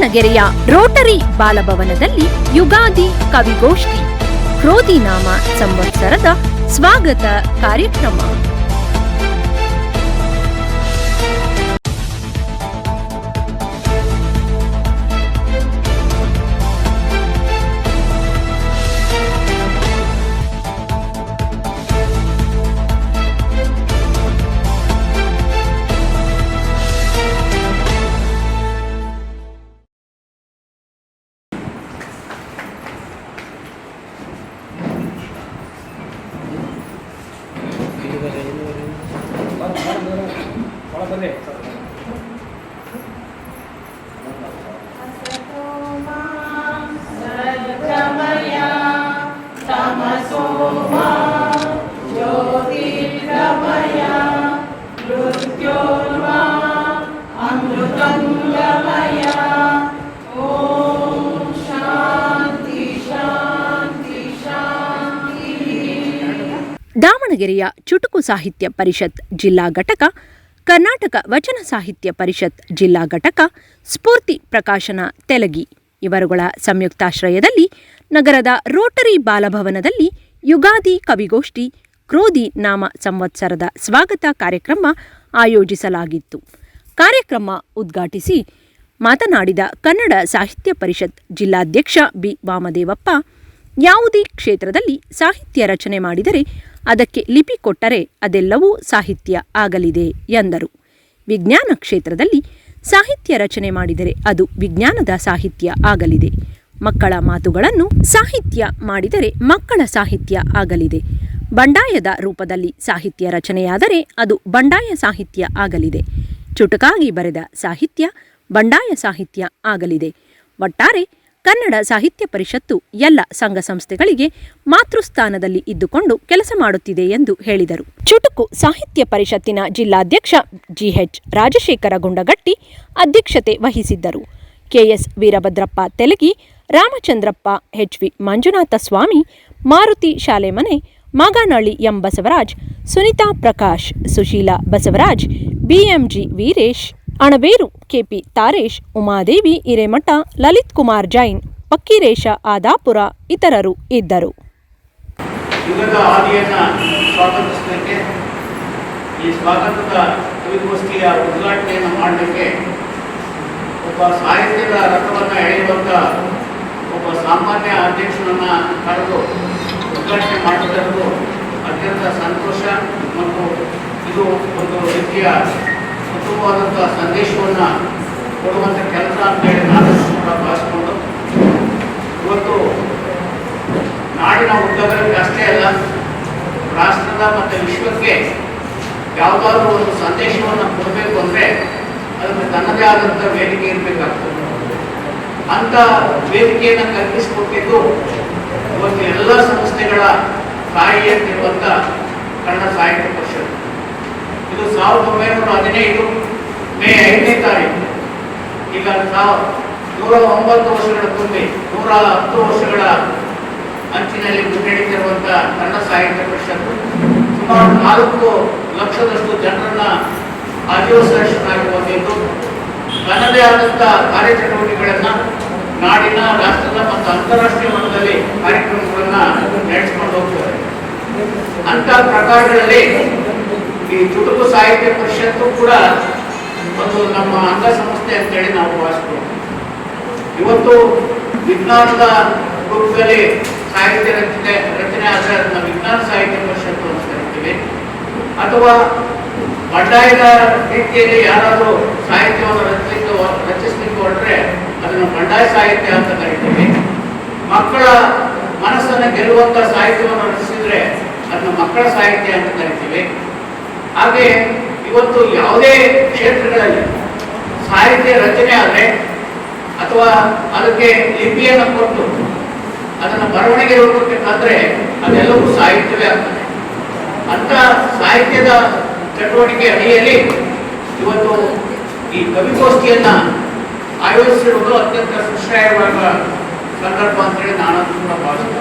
ದಾವಣಗೆರೆಯ ರೋಟರಿ ಬಾಲಭವನದಲ್ಲಿ ಯುಗಾದಿ ಕವಿಗೋಷ್ಠಿ ಕ್ರೋಧಿನಾಮ ಸಂವತ್ಸರದ ಸ್ವಾಗತ ಕಾರ್ಯಕ್ರಮ. ದಾವಣಗೆರೆಯ ಚುಟುಕು ಸಾಹಿತ್ಯ ಪರಿಷತ್ ಜಿಲ್ಲಾ ಘಟಕ, ಕರ್ನಾಟಕ ವಚನ ಸಾಹಿತ್ಯ ಪರಿಷತ್ ಜಿಲ್ಲಾ ಘಟಕ, ಸ್ಫೂರ್ತಿ ಪ್ರಕಾಶನ ತೆಲಗಿ. ಇವರುಗಳ ಸಂಯುಕ್ತಾಶ್ರಯದಲ್ಲಿ ನಗರದ ರೋಟರಿ ಬಾಲಭವನದಲ್ಲಿ ಯುಗಾದಿ ಕವಿಗೋಷ್ಠಿ, ಕ್ರೋಧಿ ನಾಮ ಸಂವತ್ಸರದ ಸ್ವಾಗತ ಕಾರ್ಯಕ್ರಮ ಆಯೋಜಿಸಲಾಗಿತ್ತು. ಕಾರ್ಯಕ್ರಮ ಉದ್ಘಾಟಿಸಿ ಮಾತನಾಡಿದ ಕನ್ನಡ ಸಾಹಿತ್ಯ ಪರಿಷತ್ ಜಿಲ್ಲಾಧ್ಯಕ್ಷ ಬಿ. ವಾಮದೇವಪ್ಪ, ಯಾವುದೇ ಕ್ಷೇತ್ರದಲ್ಲಿ ಸಾಹಿತ್ಯ ರಚನೆ ಮಾಡಿದರೆ ಅದಕ್ಕೆ ಲಿಪಿ ಕೊಟ್ಟರೆ ಅದೆಲ್ಲವೂ ಸಾಹಿತ್ಯ ಆಗಲಿದೆ ಎಂದರು. ವಿಜ್ಞಾನ ಕ್ಷೇತ್ರದಲ್ಲಿ ಸಾಹಿತ್ಯ ರಚನೆ ಮಾಡಿದರೆ ಅದು ವಿಜ್ಞಾನದ ಸಾಹಿತ್ಯ ಆಗಲಿದೆ. ಮಕ್ಕಳ ಮಾತುಗಳನ್ನು ಸಾಹಿತ್ಯ ಮಾಡಿದರೆ ಮಕ್ಕಳ ಸಾಹಿತ್ಯ ಆಗಲಿದೆ. ಬಂಡಾಯದ ರೂಪದಲ್ಲಿ ಸಾಹಿತ್ಯ ರಚನೆಯಾದರೆ ಅದು ಬಂಡಾಯ ಸಾಹಿತ್ಯ ಆಗಲಿದೆ. ಚುಟುಕಾಗಿ ಬರೆದ ಸಾಹಿತ್ಯ ಬಂಡಾಯ ಸಾಹಿತ್ಯ ಆಗಲಿದೆ. ಒಟ್ಟಾರೆ ಕನ್ನಡ ಸಾಹಿತ್ಯ ಪರಿಷತ್ತು ಎಲ್ಲ ಸಂಘ ಸಂಸ್ಥೆಗಳಿಗೆ ಮಾತೃಸ್ಥಾನದಲ್ಲಿ ಇದ್ದುಕೊಂಡು ಕೆಲಸ ಮಾಡುತ್ತಿದೆ ಎಂದು ಹೇಳಿದರು. ಚುಟುಕು ಸಾಹಿತ್ಯ ಪರಿಷತ್ತಿನ ಜಿಲ್ಲಾಧ್ಯಕ್ಷ ಜಿಎಚ್ ರಾಜಶೇಖರ ಗುಂಡಗಟ್ಟಿ ಅಧ್ಯಕ್ಷತೆ ವಹಿಸಿದ್ದರು. KS Veerabhadrappa Telagi, Ramachandrappa HV Manjunatha Swami, Maruti Shalemane, Maganahalli M Basavaraj, Sunita Prakash, Sushila Basavaraj, BMG Veeresh Anaberu, KP Taresh, Umadevi, Hiremath, Lalit Kumar Jain, Pakkiresha, Adapura ಇತರರು ಇದ್ದರು. ಸ್ವಾಗತಿಸಲಿಕ್ಕೆ ಈ ಸ್ವಾಗತದ ಕವಿಗೋಷ್ಠಿಯ ಉದ್ಘಾಟನೆಯನ್ನು ಮಾಡಲಿಕ್ಕೆ ಒಬ್ಬ ಸಾಹಿತ್ಯದ ರಥವನ್ನು ಎಳೆಯುವಂಥ ಒಬ್ಬ ಸಾಮಾನ್ಯ ಅಧ್ಯಕ್ಷನನ್ನು ಕರೆದು ಉದ್ಘಾಟನೆ ಮಾಡುತ್ತಿರುವುದು ಅತ್ಯಂತ ಸಂತೋಷ ಮತ್ತು ಇದು ಒಂದು ರೀತಿಯ ಉತ್ತಮವಾದಂಥ ಸಂದೇಶವನ್ನು ಕೊಡುವಂಥ ಕೆಲಸ ಅಂತೇಳಿ ನಾನು ಕೂಡ ಇವತ್ತು ನಾಡಿನ ಉದ್ಯೋಗಗಳಿಗೆ ಅಷ್ಟೇ ಅಲ್ಲ, ರಾಷ್ಟ್ರದ ಮತ್ತು ವಿಶ್ವಕ್ಕೆ ಯಾವುದಾದ್ರೂ ಒಂದು ಸಂದೇಶವನ್ನು ಕೊಡಬೇಕು ಅಂದರೆ ಅದಕ್ಕೆ ತನ್ನದೇ ಆದಂಥ ವೇದಿಕೆ ಇರಬೇಕಾಗ್ತದೆ. ಅಂಥ ವೇದಿಕೆಯನ್ನು ಕಲ್ಪಿಸಿಕೊಟ್ಟಿದ್ದು ಇವತ್ತು ಎಲ್ಲ ಸಂಸ್ಥೆಗಳ ತಾಯಿಯಂತಿರುವಂಥ ಕನ್ನಡ ಸಾಹಿತ್ಯ ಸಾವಿರದ ಒಂಬೈನೂರ ಹದಿನೈದು ಮೇ ಐದನೇ ತಾರೀಕು. ಈಗ ನೂರ ಒಂಬತ್ತು ವರ್ಷಗಳ ತುಂಬಿ ನೂರ ಹತ್ತು ವರ್ಷಗಳ ಅಂಚಿನಲ್ಲಿ ಮುನ್ನಡೆತಿರುವಂಥ ಕನ್ನಡ ಸಾಹಿತ್ಯ ಪರಿಷತ್ತು ಸುಮಾರು ನಾಲ್ಕು ಲಕ್ಷದಷ್ಟು ಜನರನ್ನ ಹೊಂದಿದ್ದು ತನ್ನದೇ ಆದಂಥ ಕಾರ್ಯಚಟುವಟಿಕೆಗಳನ್ನು ನಾಡಿನ ರಾಷ್ಟ್ರದ ಮತ್ತು ಅಂತಾರಾಷ್ಟ್ರೀಯ ಮಟ್ಟದಲ್ಲಿ ಕಾರ್ಯಕ್ರಮಗಳನ್ನು ನಡೆಸಿಕೊಂಡು ಹೋಗ್ತಾರೆ ಅಂತ ಪ್ರಕಾರಗಳಲ್ಲಿ ಈ ಚುಟುಕು ಸಾಹಿತ್ಯ ಪರಿಷತ್ತು ಕೂಡ ಒಂದು ನಮ್ಮ ಅಂಗಸಂಸ್ಥೆ ಅಂತೇಳಿ ನಾವು ಭಾವಿಸ್ಬೋದು ಇವತ್ತು ವಿಜ್ಞಾನದ ರೂಪದಲ್ಲಿ ಸಾಹಿತ್ಯ ರಚನೆ ರಚನೆ ಆದರೆ ಅದನ್ನ ವಿಜ್ಞಾನ ಸಾಹಿತ್ಯ ಪರಿಷತ್ತು ಅಂತ ಕರಿತೀವಿ. ಅಥವಾ ಬಂಡಾಯದ ರೀತಿಯಲ್ಲಿ ಯಾರಾದರೂ ಸಾಹಿತ್ಯವನ್ನು ರಚಿಸಲಿಕ್ಕೆ ರಚಿಸಲಿಕ್ಕೆ ಹೊರಟ್ರೆ ಅದನ್ನು ಬಂಡಾಯ ಸಾಹಿತ್ಯ ಅಂತ ಕರಿತೀವಿ. ಮಕ್ಕಳ ಮನಸ್ಸನ್ನು ಗೆಲ್ಲುವಂಥ ಸಾಹಿತ್ಯವನ್ನು ರಚಿಸಿದ್ರೆ ಅದನ್ನು ಮಕ್ಕಳ ಸಾಹಿತ್ಯ ಅಂತ ಕರಿತೀವಿ. ಹಾಗೆ ಇವತ್ತು ಯಾವುದೇ ಕ್ಷೇತ್ರಗಳಲ್ಲಿ ಸಾಹಿತ್ಯ ರಚನೆ ಆದರೆ ಅಥವಾ ಅದಕ್ಕೆ ಲಿಪಿಯನ್ನು ಕೊಟ್ಟು ಅದನ್ನು ಬರವಣಿಗೆ ರೂಪಕ್ಕಾದ್ರೆ ಅದೆಲ್ಲವೂ ಸಾಹಿತ್ಯವೇ ಆಗ್ತದೆ. ಅಂತ ಸಾಹಿತ್ಯದ ಚಟುವಟಿಕೆ ಅಡಿಯಲ್ಲಿ ಇವತ್ತು ಈ ಕವಿಗೋಷ್ಠಿಯನ್ನ ಆಯೋಜಿಸಿರುವುದು ಅತ್ಯಂತ ಸುಶ್ರಾಯವಾದ ಸಂದರ್ಭ ಅಂತೇಳಿ ನಾನು ಕೂಡ ಭಾವಿಸ್ತೇನೆ.